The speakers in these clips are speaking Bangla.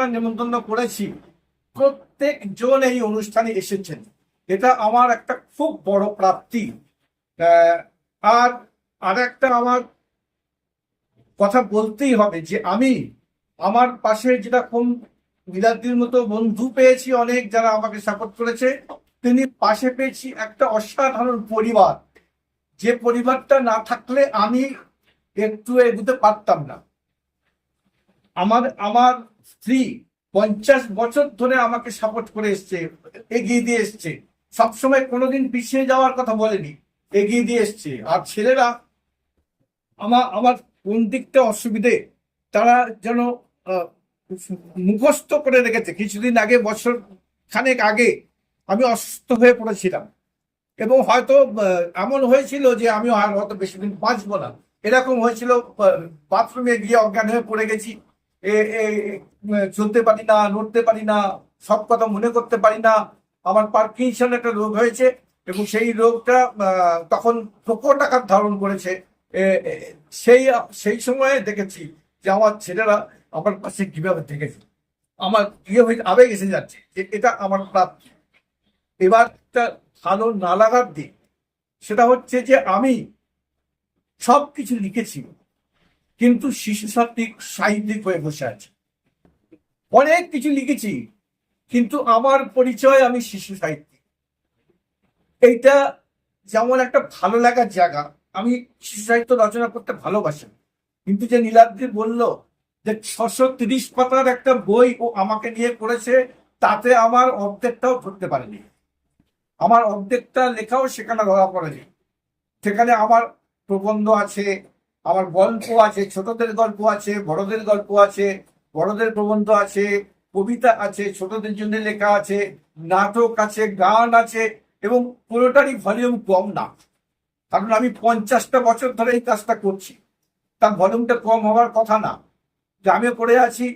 আমরা নেমন্তন্ন করেছি, প্রত্যেক জন এই অনুষ্ঠানে এসেছেন। এটা আমার একটা খুব বড় প্রাপ্তি। আর আর একটা আমার কথা বলতেই হবে যে আমি আমার পাশে যেরকম বিলাতির মতো বন্ধু পেয়েছি অনেক যারা আমাকে সাপোর্ট করেছে, তিনি পাশে পেয়েছি একটা অসাধারণ পরিবার। যে পরিবারটা না থাকলে আমি একটু এগুতে পারতাম না। আমার আমার স্ত্রী পঞ্চাশ বছর ধরে আমাকে সাপোর্ট করে এসছে, এগিয়ে দিয়ে এসছে। সবসময় কোনোদিন পিছিয়ে যাওয়ার কথা বলেনি, এগিয়ে দিয়ে এসছে। আর ছেলেরা আমার আমার কোন দিকটা অসুবিধে, তারা যেন মুখস্থ করে রেখেছে। কিছুদিন আগে, বছর খানেক আগে আমি অসুস্থ হয়ে পড়েছিলাম। এবং হয়তো এমন হয়েছিল যে আমি আর হয়তো বেশি দিন বাঁচবো না। এরকম হয়েছিল বাথরুমে গিয়ে অজ্ঞান হয়ে পড়ে গেছি। চলতে পারি না নড়তে পারি না, সব কথা মনে করতে পারি না, আমার পার্কিনসন একটা রোগ হয়েছে এবং সেই রোগটা তখন প্রকট আকার ধারণ করেছে। সেই সেই সময়ে দেখেছি যে আমার ছেলেরা আমার পাশে কীভাবে থেকেছে আমার ইয়ে হয়ে, আবেগ এসে যাচ্ছে যে এটা আমার প্রাপ্তি। এবার ভালো না লাগার দিক সেটা হচ্ছে যে আমি সব কিছু লিখেছি। কিন্তু শিশু সাত্বিক সাহিত্যিক হয়ে বসে আছে। অনেক কিছু লিখেছি, কিন্তু আমার পরিচয় আমি শিশু সাহিত্যিক। এইটা যেমন একটা ভালো লাগার জায়গা, আমি শিশু সাহিত্য রচনা করতে ভালোবাসি। কিন্তু যে নীলাদ্রি বলল যে ছশো তিরিশ পাতার একটা বই ও আমাকে নিয়ে করেছে, তাতে আমার অর্ধেকটাও ধরতে পারেনি। আমার অর্ধেকটা লেখাও সেখানে ধরা পড়েনি। সেখানে আমার প্রবন্ধ আছে আমার গল্প আছে, ছোটদের গল্প আছে, বড়দের গল্প আছে, বড়দের প্রবন্ধ আছে, কবিতা আছে, ছোটদের জন্য লেখা আছে, নাটক আছে, গান আছে, এবং পুরোটারই ভলিউম কম না। কারণ আমি পঞ্চাশটা বছর ধরে এই কাজটা করছি। তার ভলিউমটা কম হওয়ার কথা না। আমি পড়ে আছি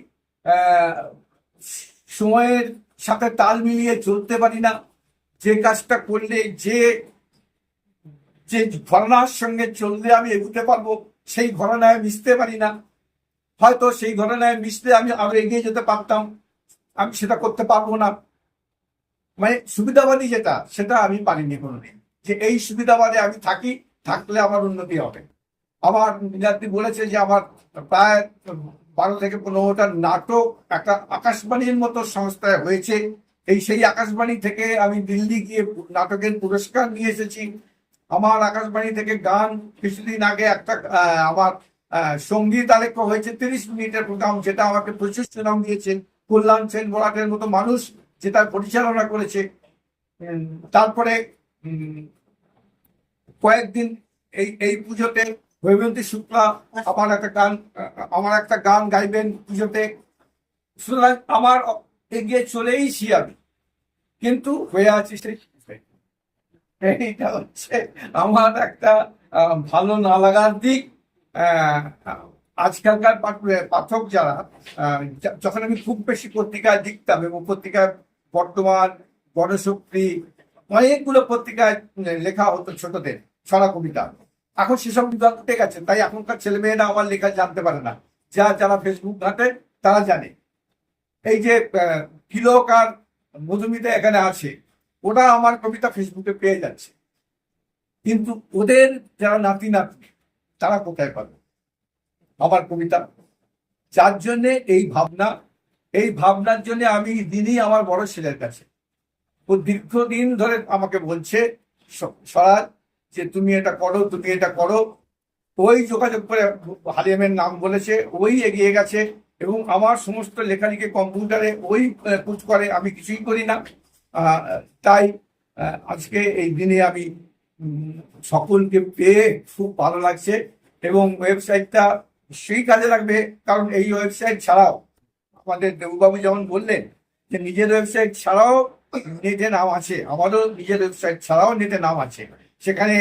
সময়ের সাথে তাল মিলিয়ে চলতে পারি না। যে কাজটা করলে যে যে ঘটনার সঙ্গে চললে আমি এগুতে পারব। সেই ঘটনায় মিশতে পারি না। হয়তো সেই ঘটনায় মিশলে আমি আরও এগিয়ে যেতে পারতাম। আমি সেটা করতে পারব না। মানে সুবিধাবাদী যেটা, সেটা আমি পারিনি কোনোদিন। যে এই সুবিধাবাদে আমি থাকি, থাকলে আমার উন্নতি হবে। আমার নীলাদ্রি বলেছে যে আমার প্রায় বারো থেকে পনেরোটা নাটক একটা আকাশবাণীর মতো সংস্থায় হয়েছে। এই সেই আকাশবাণী থেকে আমি দিল্লি গিয়ে নাটকের পুরস্কার নিয়ে এসেছি। আমার আকাশবাণী থেকে গান কিছুদিন আগে একটা আমার সংগীত আরেক হয়েছে, তিরিশ মিনিটের প্রোগ্রাম যেটা আমাকে প্রচুর সুনাম দিয়েছেন কল্যাণ সেন বরাটের মতো মানুষ যেটা পরিচালনা করেছে। তারপরে কয়েকদিন এই এই পুজোতে হৈমন্তী শুক্লা আমার একটা গান, আমার একটা গান গাইবেন পুজোতে। সুতরাং আমার এগিয়ে চলেইছি আমি। কিন্তু হয়ে আছি সেই এইটা হচ্ছে আমার একটা ভালো না লাগার দিক। আজকালকার পাঠ- পাঠক যারা যখন আমি খুব বেশি পত্রিকায় লিখতাম এবং পত্রিকায় বর্তমান গণশক্তি, অনেকগুলো পত্রিকায় লেখা হতো ছোটদের ছড়া কবিতা এখন সেসব বিভাগ উঠে গেছে, তাই এখনকার ছেলে মেয়েরা আমার লেখা জানতে পারে না। যা যারা ফেসবুক ঘাটে, তারা জানে। এই যে তিলক আর মধুমিতা এখানে আছে। ওরা আমার কবিতা ফেসবুকে পেয়ে যাচ্ছে। কিন্তু ওদের যারা নাতি নাতনি, তারা কোথায় পাবে? আমার কবিতা। যার জন্যে এই ভাবনা, এই ভাবনার জন্য আমি দিনই আমার বড় ছেলের কাছে। ও দীর্ঘদিন ধরে আমাকে বলছে স্বরাজ, যে তুমি এটা করো, তুমি এটা করো। ওই যোগাযোগ করে হালিমের নাম বলেছে, ওই এগিয়ে গেছে এবং আমার সমস্ত লেখালেখি কম্পিউটারে ওই পুট করে, আমি কিছুই করি না। তাই আজকে এই দিনে আমি সকলকে পেয়ে খুব ভালো লাগছে এবং ওয়েবসাইটটা সেই কাজে লাগবে, কারণ এই ওয়েবসাইট ছাড়াও আমাদের দেবুবাবু যেমন বললেন যে নিজের ওয়েবসাইট ছাড়াও নেটে নাম আছে, আমারও নিজের ওয়েবসাইট ছাড়াও নেটে নাম আছে। সেখানে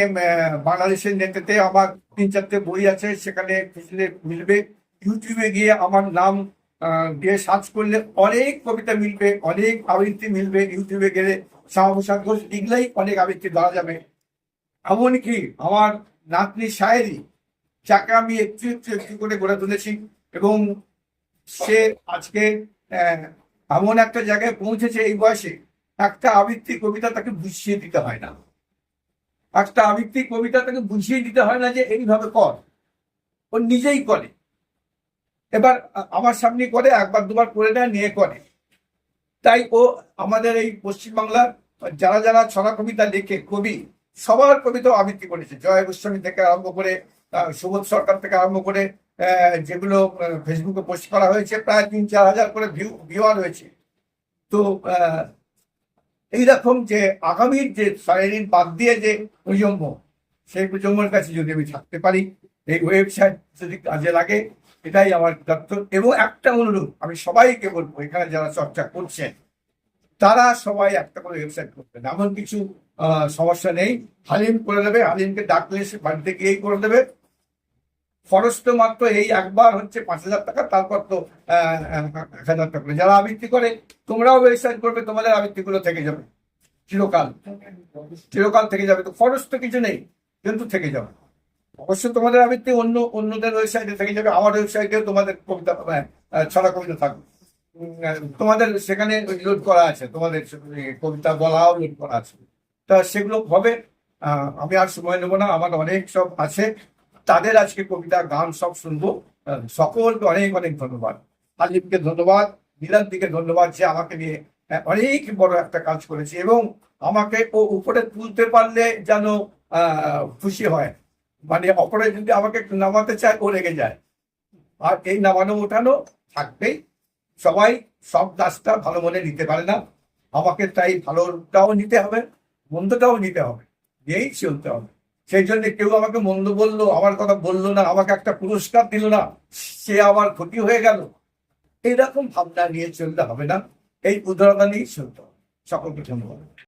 বাংলাদেশের নেটেতে আমার তিন চারটে বই আছে, সেখানে মিলবে ইউটিউবে গিয়ে আমার নাম দিয়ে সার্চ করলে অনেক কবিতা মিলবে, অনেক আবৃত্তি মিলবে ইউটিউবে গেলে শ্যামাপ্রসাদ ঘোষ লিখলেই অনেক আবৃত্তি ধরা যাবে। এমনকি আমার নাতনি শায়েরি যাকে আমি একটু একটু একটু করে গড়ে তুলেছি এবং সে আজকে এমন একটা জায়গায় পৌঁছেছে এই বয়সে, একটা আবৃত্তি কবিতা তাকে বুঝিয়ে দিতে হয় না। একটা আবৃত্তি কবিতা তাকে বুঝিয়ে দিতে হয় না যে এইভাবে কর। ও নিজেই করে। এবার আমার সামনে করে, একবার দুবার করে নেয়, নিয়ে করে। তাই ও আমাদের এই পশ্চিমবাংলার যারা যারা ছড়া কবিতা লেখে, কবি, সবার কবিতা আবৃত্তি করেছে। জয় গোস্বামী থেকে আরম্ভ করে সুবোধ সরকার থেকে আরম্ভ করে যেগুলো ফেসবুকে পোস্ট করা হয়েছে, প্রায় তিন চার হাজার করে ভিউ ভিউয়ার হয়েছে তো এইরকম যে আগামীর যে সারাদিন বাদ দিয়ে যে প্রজন্ম, সেই প্রজন্মের কাছে যদি আমি থাকতে পারি, এই ওয়েবসাইট যদি কাজে লাগে এটাই আমার দত্ত এবং একটা অনুরোধ, আমি সবাইকে বলব, এখানে যারা চর্চা করছেন, তারা সবাই একটা করে ওয়েবসাইট করবেন। এমন কিছু সমস্যা নেই। হালিম করে দেবে, হালিমকে ডাকলে সে বাড়িতে গিয়েই করে দেবে। খরচ তো মাত্র এই একবার হচ্ছে পাঁচ হাজার টাকা, তারপর তো এক হাজার টাকা। করে। যারা আবৃত্তি করে, তোমরাও ওয়েবসাইট করবে, তোমাদের আবৃত্তিগুলো থেকে যাবে। চিরকাল। চিরকাল থেকে যাবে। তো খরচ তো কিছু নেই, কিন্তু থেকে যাবে। অবশ্য তোমাদের আবৃত্তি অন্য, অন্যদের ওয়েবসাইটে থেকে যাবে, আমার ওয়েবসাইটেও তোমাদের কবিতা ছড়া কবিতা থাকবে। তোমাদের সেখানে লোড করা আছে, তোমাদের কবিতা বলাও লোড করা আছে। তা সেগুলো হবে আমি আর সময় নেব না, আমার অনেক সব আছে। তাদের আজকে কবিতা, গান সব শুনব। সকলকে অনেক অনেক ধন্যবাদ। আলিমকে ধন্যবাদ নীলান্তিকে ধন্যবাদ যে আমাকে নিয়ে অনেক বড় একটা কাজ করেছে এবং আমাকে ও উপরে তুলতে পারলে যেন খুশি হয়। মানে অপরে যদি আমাকে নামাতে চায়, ও রেগে যায়। আর এই নামানো ওঠানো থাকবেই। সবাই সব কাজটা ভালো মনে নিতে পারে না। আমাকে তাই ভালোটাও নিতে হবে, মন্দটাও নিতে হবে। দিয়েই চলতে হবে। সেই জন্য কেউ আমাকে মন্দ বলল, আমার কথা বলল না, আমাকে একটা পুরস্কার দিল না, সে আমার ক্ষতি হয়ে গেল। এইরকম ভাবনা নিয়ে চলতে হবে না। এই উদাহরণটা নিয়েই চলতে হবে। সকলকে ধন্যবাদ।